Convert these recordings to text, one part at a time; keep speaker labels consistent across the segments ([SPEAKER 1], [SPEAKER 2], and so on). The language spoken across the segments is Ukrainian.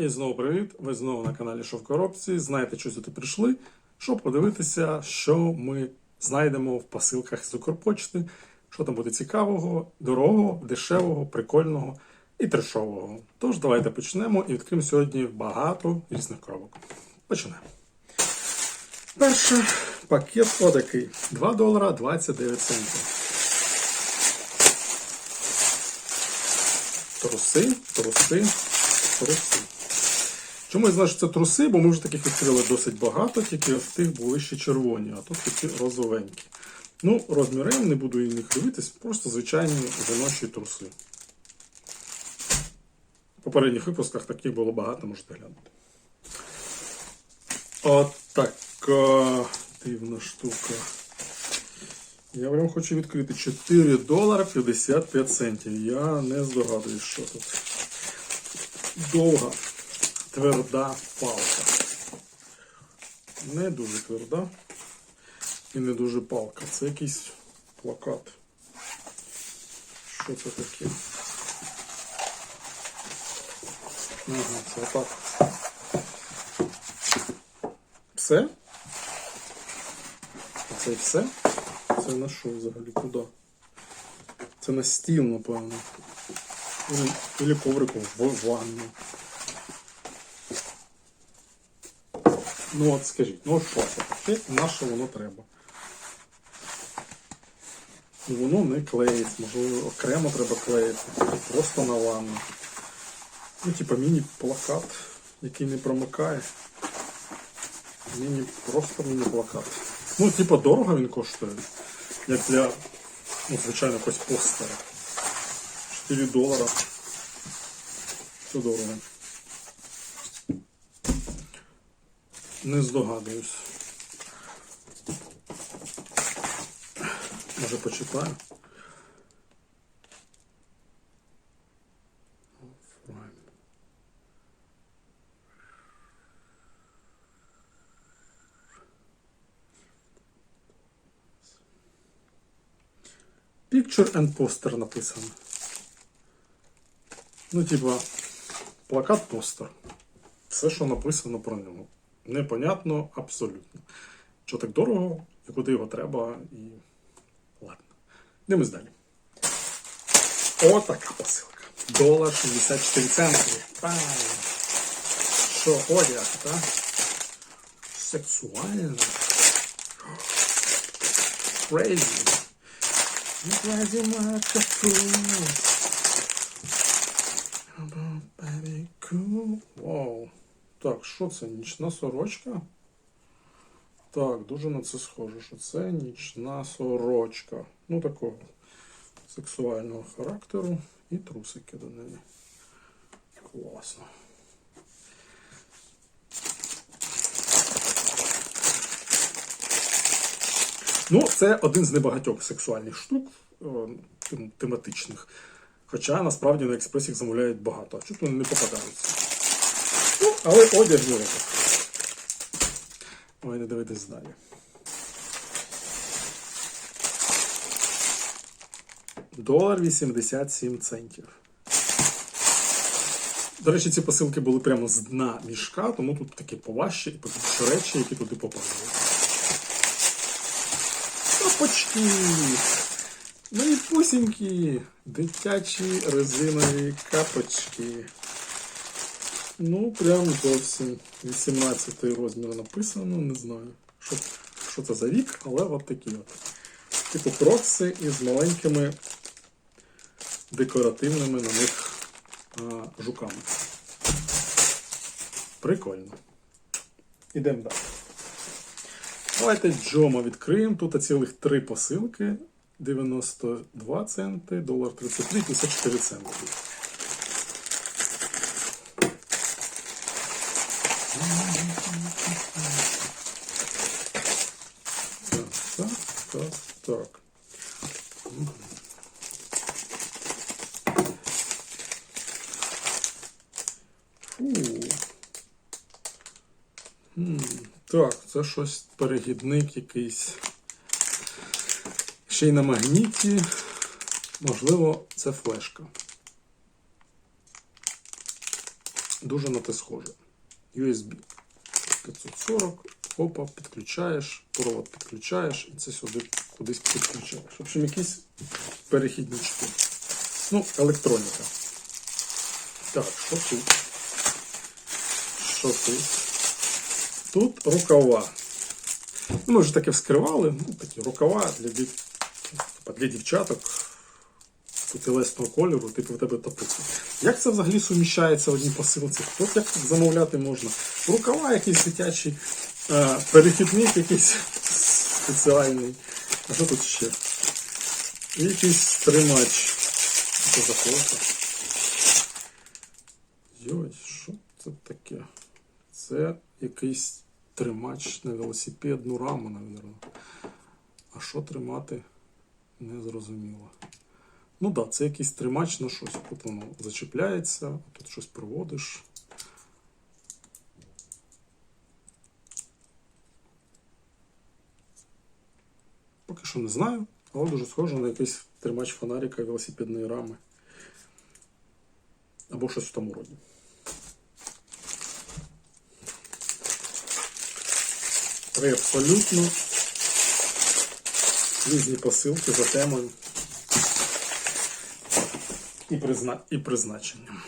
[SPEAKER 1] І знову привіт! Ви знову на каналі Що в коробці. Знаєте, що сюди прийшли, щоб подивитися, що ми знайдемо в посилках з Укрпочти, що там буде цікавого, дорогого, дешевого, прикольного і трешового. Тож давайте почнемо і відкриємо сьогодні багато різних коробок. Почнемо. Перший пакет отакий. 2 долара 29 центів. Труси, труси, труси. Чому я знаю, що це труси, бо ми вже таких відкрили досить багато, тільки в тих були ще червоні, а тут такі розовенькі. Ну, розмір М, не буду їх дивитись, просто звичайні жіночі труси. В попередніх випусках таких було багато, можете глянути. От така дивна штука. Я прям хочу відкрити 4 долара 55 центів. Я не здогадуюсь, що тут. Довга, тверда палка. Не дуже тверда і не дуже палка. Це якийсь плакат. Що це таке? Ага, це так. Все? Це все? Це на що взагалі? Куди? Це на стіл, напевно. Или, коврику в ванну. Ну от скажіть, ну що це таке? На що воно треба? Ну, Воно не клеїться, можливо, окремо треба клеїти. Просто на ванну. Ну, типа міні-плакат, який не промикає. Міні, просто міні-плакат. Ну, типа, дорого він коштує. Як для, ну, звичайно, якогось постера. 4 долара. Це дорого. Не здогадуюсь. Може почитаю. Picture and poster написано. Ну, типа, плакат постер. Все, що написано про нього. Непонятно абсолютно. Що так дорого, і куди його треба, і. Ладно. Йдемось далі. Отака посилка. Долар 64 центи. Правильно. Що, одяг, так? Сексуально. Crazy. Crazy. Так, що це? Нічна сорочка? Так, дуже на це схоже, що це нічна сорочка. Ну, такого сексуального характеру і трусики до неї. Класно. Ну, це один з небагатьох сексуальних штук е, тем- тематичних. Хоча насправді на експресі їх замовляють багато, а чуть вони не попадаються. Ну, але одяг є. Ой, не дивитись далі. Долар 87 центів. До речі, ці посилки були прямо з дна мішка, тому тут такі поважчі і побільше речі, які туди попали. Капочки! Мої пусінькі! Дитячі резинові капочки. Ну, прям зовсім 18 розмір написано, не знаю, що, що це за вік, але от такі от. Типу крокси із маленькими декоративними на них а, жуками. Прикольно. Ідемо далі. Давайте Джома відкриємо. Тут цілих три посилки. 92 центи, долар 33, 54 центи. Так, так, так. Фу. Так, це щось перегідник якийсь. Ще й на магніті. Можливо, це флешка. дуже на те схоже. USB 540, опа, підключаєш, провод підключаєш і це сюди кудись підключаєш. В общем, якісь перехіднички. Ну, електроніка. Так, що тут? Що тут? Тут рукава. Ну, Ми вже таке вскривали. Ну, такі рукава для, для дівчаток тілесного кольору, типу в тебе топити. Як це взагалі суміщається в одній посилці? От як замовляти можна? Рукава якісь дитячі, е, перехідник якийсь спеціальний. А що тут ще? І якийсь тримач. Що за фото? Йой, що це таке? Це якийсь тримач на велосипедну раму, мабуть. А що тримати? Не зрозуміло. Ну так, да, це якийсь тримач на щось. Тут воно зачіпляється, тут щось проводиш. Поки що не знаю, але дуже схоже на якийсь тримач фонарика велосипедної рами. Або щось в тому роді. Три абсолютно різні посилки за темою і, призна... і призначенням.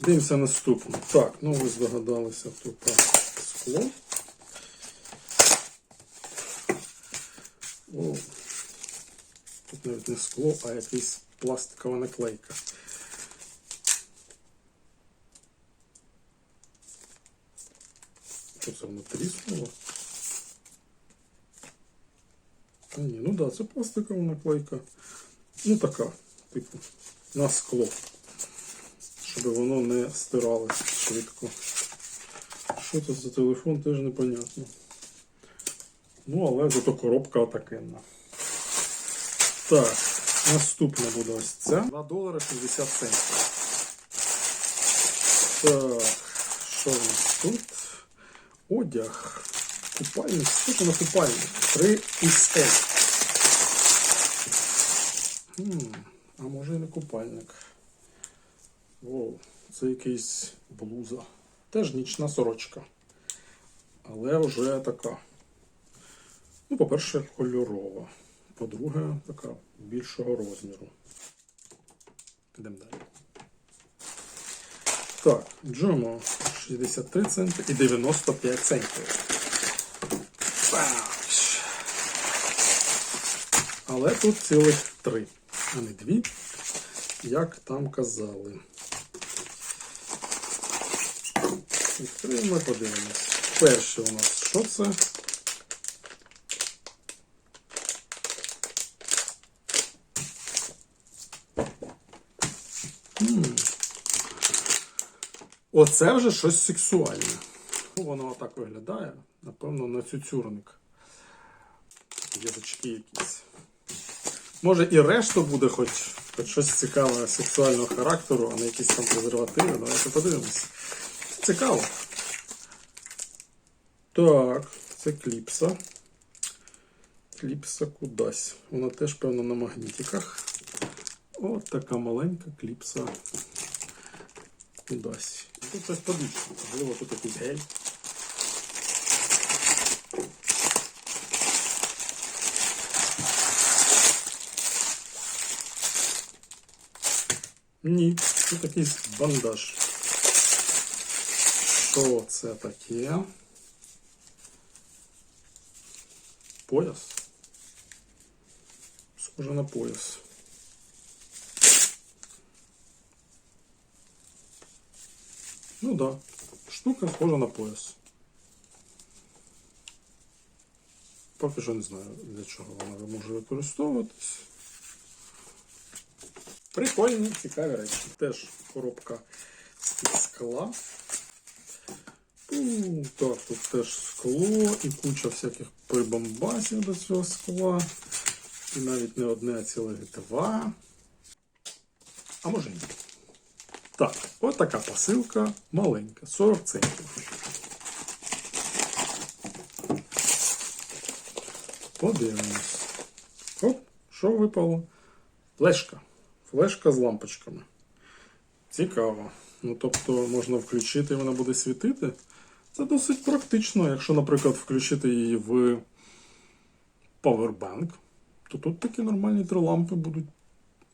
[SPEAKER 1] Дивимося наступне. Так, ну ви здогадалися, тут скло. О, тут навіть не скло, а якась пластикова наклейка. Що це воно тріснуло? А ні, ну да, це пластикова наклейка. Ну така, типу, на скло. Щоб воно не стиралося швидко. Що це за телефон, теж непонятно. Ну, але зато коробка отакенна. Так, наступна буде ось ця. 2 долари 60 центів. Так, що в нас тут? Одяг. Купальник. Що це на купальник? 3 XL. Хм, а може і не купальник. Воу, це якийсь блуза. Теж нічна сорочка. Але вже така. Ну, по-перше, кольорова. По-друге, така більшого розміру. Підемо далі. Так, Джомо 63 центи і 95 центів. Але тут цілих три, а не дві, як там казали. Відкриємо, подивимось. Перше у нас що це? Оце вже щось сексуальне. Ну, Воно отак виглядає. Напевно, на цюцюрник. Язички якісь. Може і решту буде хоч, хоч щось цікаве сексуального характеру, а не якісь там презервативи. Давайте подивимось. Цікаво. Так, це кліпса. Кліпса кудись. Вона теж, певно, на магнітиках. От така маленька кліпса кудись. Тут щось подушка. Можливо, тут якийсь гель. Ні, тут якийсь бандаж. Що це таке? Пояс? Схоже на пояс. Ну да, штука схожа на пояс. Поки що не знаю, для чого вона може використовуватись. Прикольні, цікаві речі. Теж коробка з-під скла. У, так, тут теж скло і куча всяких прибамбасів до цього скла. І навіть не одне, а цілих два. А може ні. Так, от така посилка маленька, 40 центів. Подивимось. Оп, що випало? Флешка. Флешка з лампочками. Цікаво. Ну, тобто можна включити і вона буде світити. Це досить практично. Якщо, наприклад, включити її в Powerbank, то тут такі нормальні три лампи будуть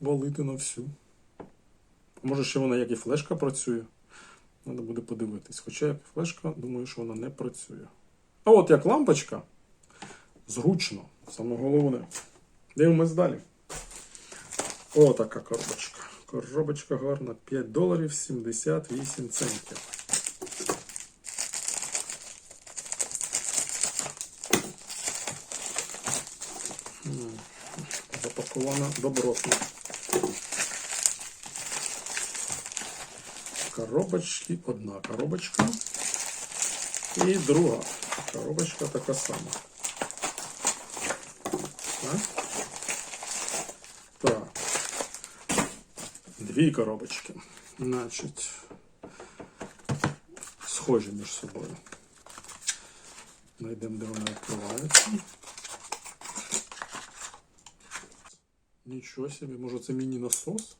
[SPEAKER 1] валити на всю. Може, ще вона як і флешка працює. Треба буде подивитись. Хоча як флешка, думаю, що вона не працює. А от як лампочка, зручно, саме головне. Дивимось далі. О, така коробочка. Коробочка гарна. 5 доларів 78 центів. Запакована добротно. Коробочки, одна коробочка. І друга коробочка така сама. Так. Так. Дві коробочки. Значить, схожі між собою. Найдемо, де вона відкривається. Нічого собі, може це міні-насос?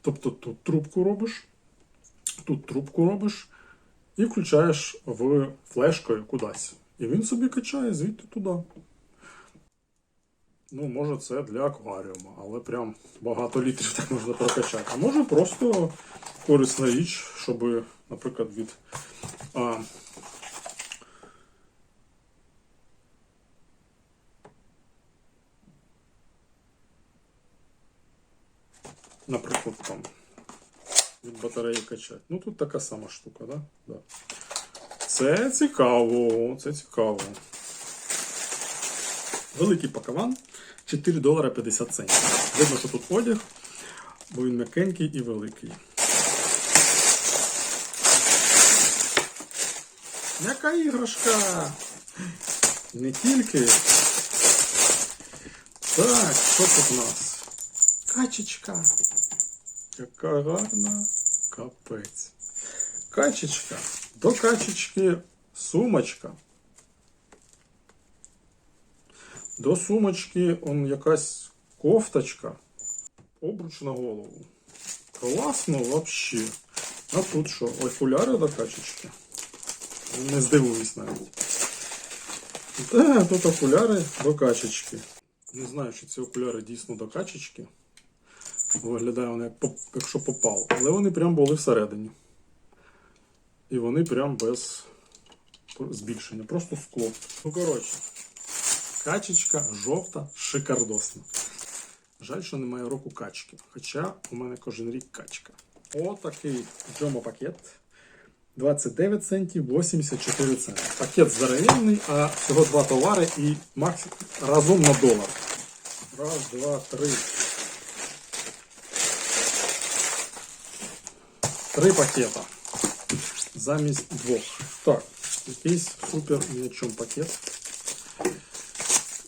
[SPEAKER 1] Тобто тут трубку робиш, тут трубку робиш і включаєш в флешкою кудись. І він собі качає звідти туди. Ну, може, це для акваріуму, але прям багато літрів так можна прокачати. А може просто корисна річ, щоб, наприклад, від. А, наприклад, там від батареї качати. Ну, тут така сама штука, да? Да. Це цікаво, це цікаво. Великий пакаван 4 долара 50 центів. Видно, що тут одяг, бо він м'якенький і великий. Яка іграшка? Не тільки. Так, що тут у нас? Качечка. Яка гарна капець. Качечка. До качечки сумочка. До сумочки он якась кофточка. Обруч на голову. Класно вообще. А тут що? Окуляри до качечки? Не здивуюсь навіть. Так, тут окуляри до качечки. Не знаю, чи ці окуляри дійсно до качечки. Виглядає вони як якщо попало. Але вони прям були всередині. І вони прям без збільшення. Просто скло. Ну, коротше. Качечка жовта, шикардосна. Жаль, що немає року качки. Хоча у мене кожен рік качка. Отакий джомо-пакет. 29 центів, 84 центи. Пакет здоровенний, а всього два товари і максимум разом на долар. Раз, два, три. Три пакета. Замість двох. Так, якийсь супер ні о чому пакет.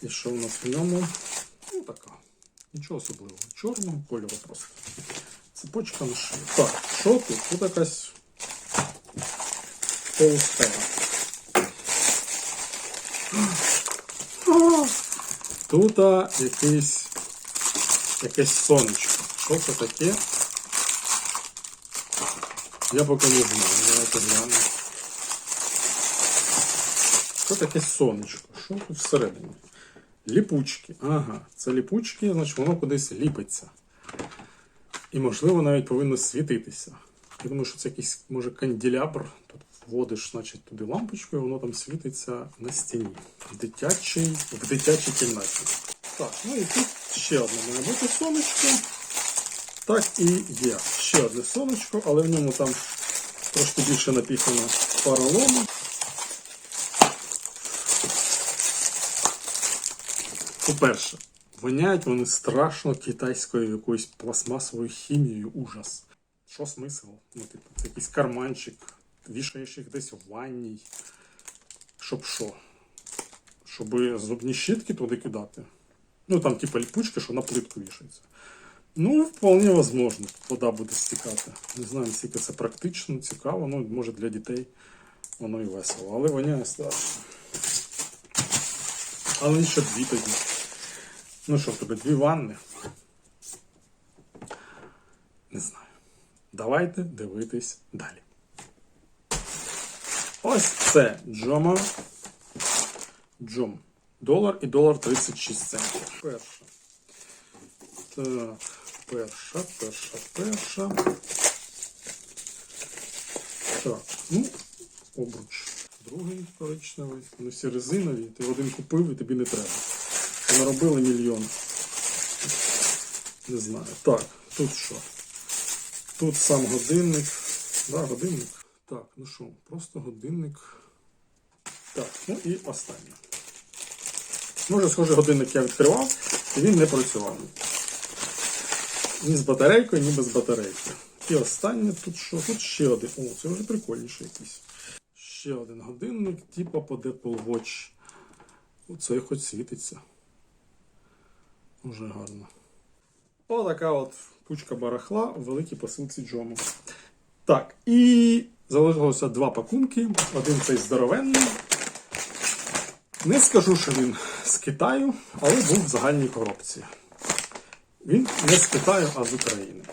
[SPEAKER 1] І що в нас в ньому? Ну така. Нічого особливого. Чорного кольору просто. Цепочка на шиї. Так, що тут? Тут якась полустера. Тут якийсь якесь сонечко. Що це таке? Я поки не знаю. Давайте глянемо. Що таке сонечко? Що тут всередині? Ліпучки. Ага, це ліпучки, значить воно кудись ліпиться. І, можливо, навіть повинно світитися. Я думаю, що це якийсь, може, канделябр. Тут вводиш, значить, туди лампочку, і воно там світиться на стіні. Дитячий, в дитячій кімнаті. Так, ну і тут ще одне має бути сонечко. Так і є. Ще одне сонечко, але в ньому там трошки більше напіхано поролону. По-перше, воняють вони страшно китайською якоюсь пластмасовою хімією, ужас. Що смисл? Ну, типу, це якийсь карманчик, вішаєш їх десь в ванній. Щоб що? Щоб зубні щітки туди кидати. Ну, там, типу, ліпучки, що на плитку вішається. Ну, вполне возможно, вода буде стікати. Не знаю, наскільки це практично, цікаво. Ну, може для дітей воно і весело. Але воняє страшно. Але ще дві тоді. Ну що в тебе, дві ванни? Не знаю. Давайте дивитись далі. Ось це Джома. Джом. Долар і долар 36 центів. Перша. Так, перша, перша, перша. Так, ну, обруч. Другий коричневий. Вони всі резинові. Ти один купив і тобі не треба. Наробили мільйон. Не знаю. Так, тут що? Тут сам годинник. Да, годинник. Так, ну що, просто годинник. Так, ну і останнє. Може, схоже, годинник я відкривав, і він не працював. Ні з батарейкою, ні без батарейки. І останнє тут що? Тут ще один. О, це вже прикольніше якийсь. Ще один годинник, типа по Apple Watch. Оце хоч світиться. Уже гарно. Отака от кучка барахла в великій посилці Джому. Так, і залишилося два пакунки. Один цей здоровенний. Не скажу, що він з Китаю, але був в загальній коробці. Він не з Китаю, а з України.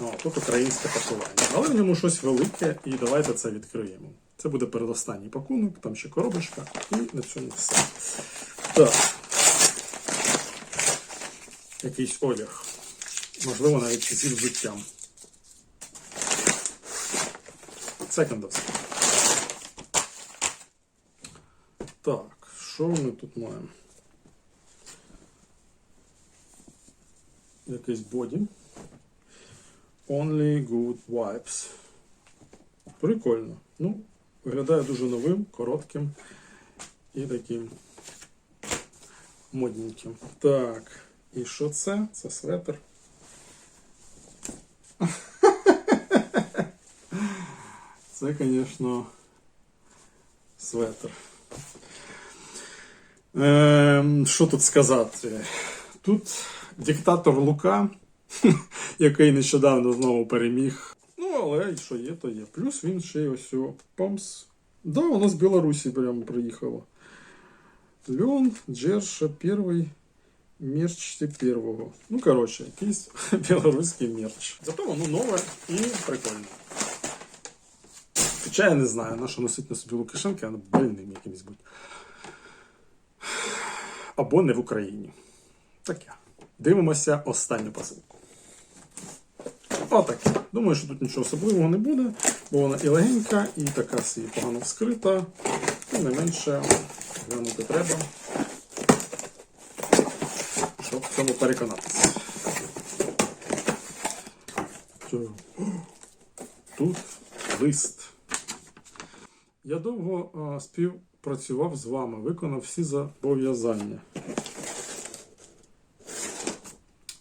[SPEAKER 1] О, тут українське пакування. Але в ньому щось велике, і давайте це відкриємо. Це буде передостанній пакунок, там ще коробочка, і на цьому все. Так. Якийсь одяг. Можливо, навіть зі взуттям. Секондовський. Так, що ми тут маємо? Якийсь боді. Only good vibes. Прикольно. Ну, виглядає дуже новим, коротким і таким модненьким. Так, і що це? Це светр. Це, звісно, светр. Ем, що тут сказати? Тут диктатор Лука, який нещодавно знову переміг. Ну, але що є, то є. Плюс він ще й ось о, помс. Да, воно з Білорусі прямо приїхало. Льон, Джерша, перший мерч первого. Ну, коротше, якийсь білоруський мерч. Зато воно нове і прикольне. Хоча я не знаю, на що носить на собі Лукашенка, а больним якимось будь. Або не в Україні. Таке. Дивимося останню посилку. Отаке. Думаю, що тут нічого особливого не буде, бо вона і легенька, і така собі погано вскрита. Тим не менше, глянути треба, щоб в цьому переконатися. Тут лист. Я довго співпрацював з вами, виконав всі зобов'язання.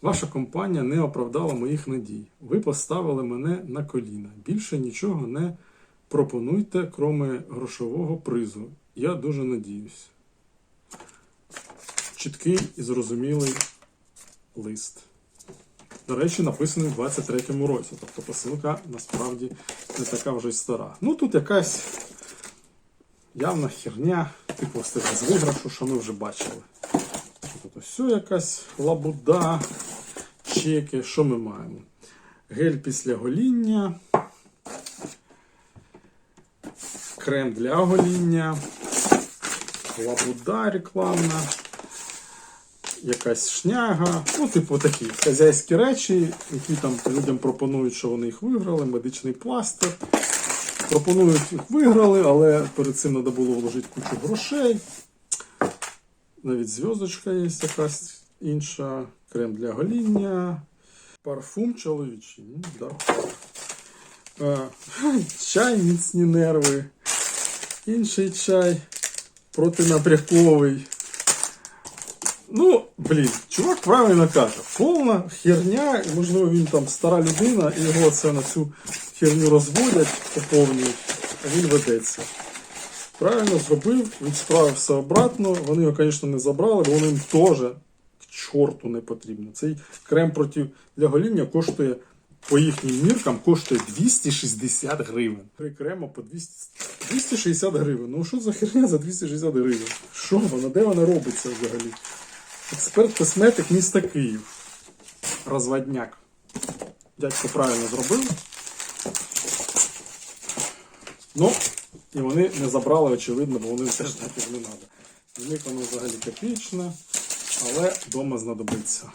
[SPEAKER 1] Ваша компанія не оправдала моїх надій. Ви поставили мене на коліна. Більше нічого не пропонуйте, кроме грошового призу. Я дуже надіюсь. Чіткий і зрозумілий лист. До речі, написаний в 23-му році. Тобто посилка насправді не така вже й стара. Ну тут якась явна херня, типу з виграшу, що ми вже бачили. Тут ось якась лабуда, чеки. Що ми маємо? Гель після гоління, крем для гоління, лабуда рекламна, якась шняга. Ну, типу такі хазяйські речі, які там людям пропонують, що вони їх виграли, медичний пластир. Пропонують їх виграли, але перед цим треба було вложити кучу грошей. Навіть зв'язочка є якась інша, крем для гоління, парфум чоловічий. Ну, да. а, чай міцні нерви, інший чай протинапряковий. Ну, блін, чувак правильно каже, повна херня, можливо, він там стара людина, і його це на цю херню розводять, поповнюють, а він ведеться. Правильно зробив, він справив все обратно. Вони його, звісно, не забрали, бо воно їм теж к чорту не потрібно. Цей крем проти для гоління коштує по їхнім міркам коштує 260 гривень. Три крема по 200... 260 гривень. Ну що за херня за 260 гривень? Що вона? Де вона робиться взагалі? Експерт косметик міста Київ. Розводняк. Дядько правильно зробив. Ну, і вони не забрали, очевидно, бо вони теж нафіг не треба. Для них воно взагалі копічне, але вдома знадобиться.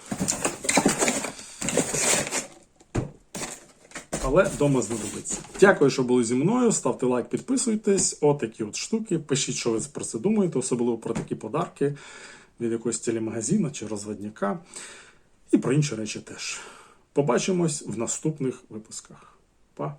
[SPEAKER 1] Але вдома знадобиться. Дякую, що були зі мною. Ставте лайк, підписуйтесь. Отакі от штуки. Пишіть, що ви про це думаєте, особливо про такі подарки від якогось телемагазину чи розводняка. І про інші речі теж. Побачимось в наступних випусках. Па!